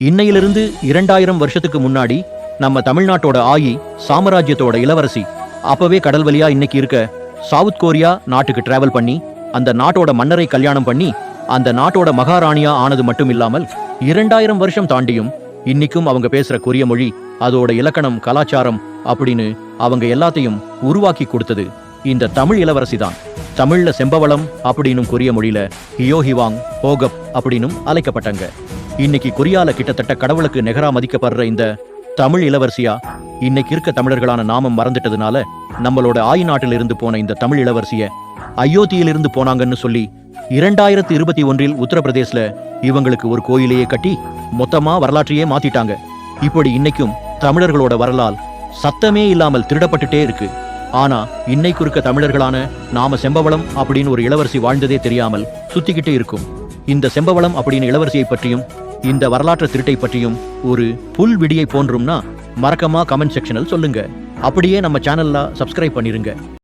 இன்னையிலிருந்து இரண்டாயிரம் வருஷத்துக்கு முன்னாடி நம்ம தமிழ்நாட்டோட ஆயி சாம்ராஜ்யத்தோட இளவரசி அப்பவே கடல் வழியா இன்னைக்கு இருக்க சவுத் கொரியா நாட்டுக்கு டிராவல் பண்ணி அந்த நாட்டோட மன்னரை கல்யாணம் பண்ணி அந்த நாட்டோட மகாராணியா ஆனது மட்டும் இல்லாமல் இரண்டாயிரம் வருஷம் தாண்டியும் இன்னைக்கும் அவங்க பேசுற கொரிய மொழி அதோட இலக்கணம் கலாச்சாரம் அப்படின்னு அவங்க எல்லாத்தையும் உருவாக்கி கொடுத்தது இந்த தமிழ் இளவரசி தான். தமிழ்ல செம்பவளம் அப்படின்னும் கொரிய மொழியில ஹியோஹிவாங் போகப் அப்படின்னும் அழைக்கப்பட்டாங்க. இன்னைக்கு கொரியால கிட்டத்தட்ட கடவுளுக்கு நிகரா மதிக்கப்படுற இந்த தமிழ் இளவரசியா? இன்னைக்கு இருக்க தமிழர்களான நாமம் மறந்துட்டதுனால நம்மளோட ஆய் நாட்டில் இருந்து போன இந்த தமிழ் இளவரசிய அயோத்தியிலிருந்து போனாங்கன்னு சொல்லி இரண்டாயிரத்தி இருபத்தி ஒன்றில் உத்தரப்பிரதேசல இவங்களுக்கு ஒரு கோயிலையே கட்டி மொத்தமா வரலாற்றையே மாத்திட்டாங்க. இப்படி இன்னைக்கும் தமிழர்களோட வரலால் சத்தமே இல்லாமல் திருடப்பட்டுட்டே இருக்கு. ஆனா இன்னைக்கு இருக்க தமிழர்களான நாம செம்பவளம் அப்படின்னு ஒரு இளவரசி வாழ்ந்ததே தெரியாமல் சுத்திக்கிட்டே இருக்கும். இந்த செம்பவளம் அப்படின்னு இளவரசியை பற்றியும் இந்த வரலாற்று திருட்டை பற்றியும் ஒரு புல் விடியை போன்றும்னா மறக்காம கமெண்ட் செக்ஷனில் சொல்லுங்க. அப்படியே நம்ம சேனல்ல சப்ஸ்கிரைப் பண்ணிருங்க.